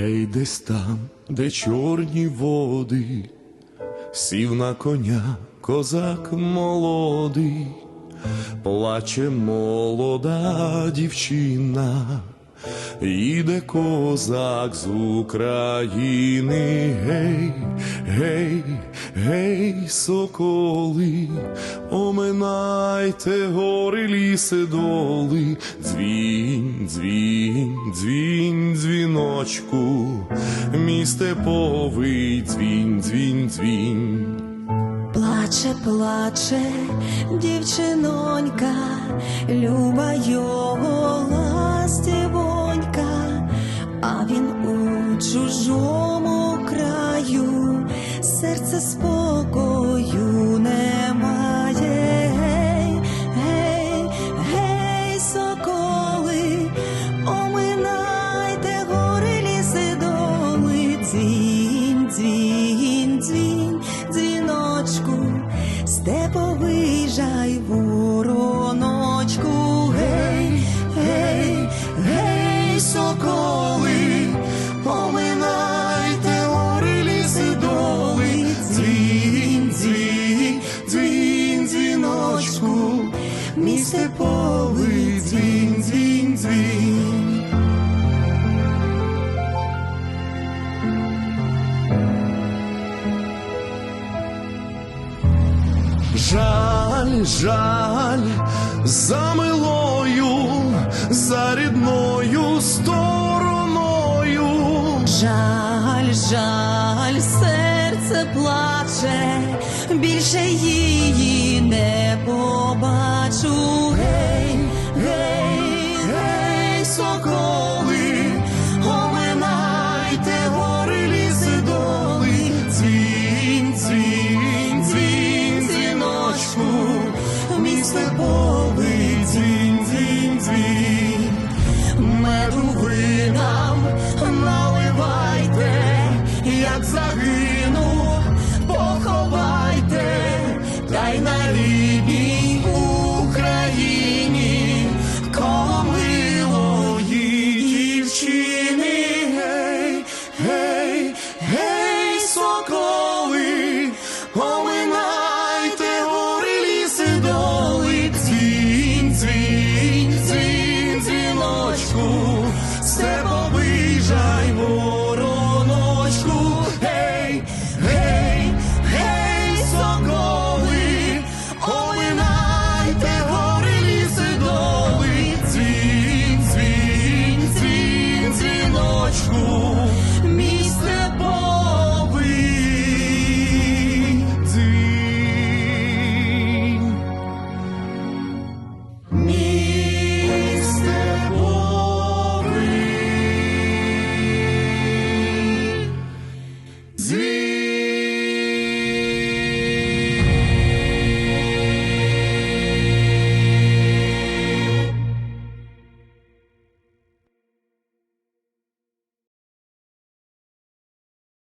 Ей, десь там, де чорні води, сів на коня козак молодий, плаче молода дівчина, їде козак з України, гей, гей, гей, соколи, оминайте гори, ліси, доли, дзвінь, дзвінь, дзвінь, дзвіночку, мій степовий дзвінь, дзвінь, дзвінь. Плаче, плаче, дівчинонька, люба його серце спокою степовий дзвінь, дзвінь, дзвінь. Жаль, жаль, за милою, за рідною стороною. Жаль, жаль, серце плаче, більше її степовий дзвінь, дзвінь, дзвінь. меду ви нам наливайте, Як загине 出。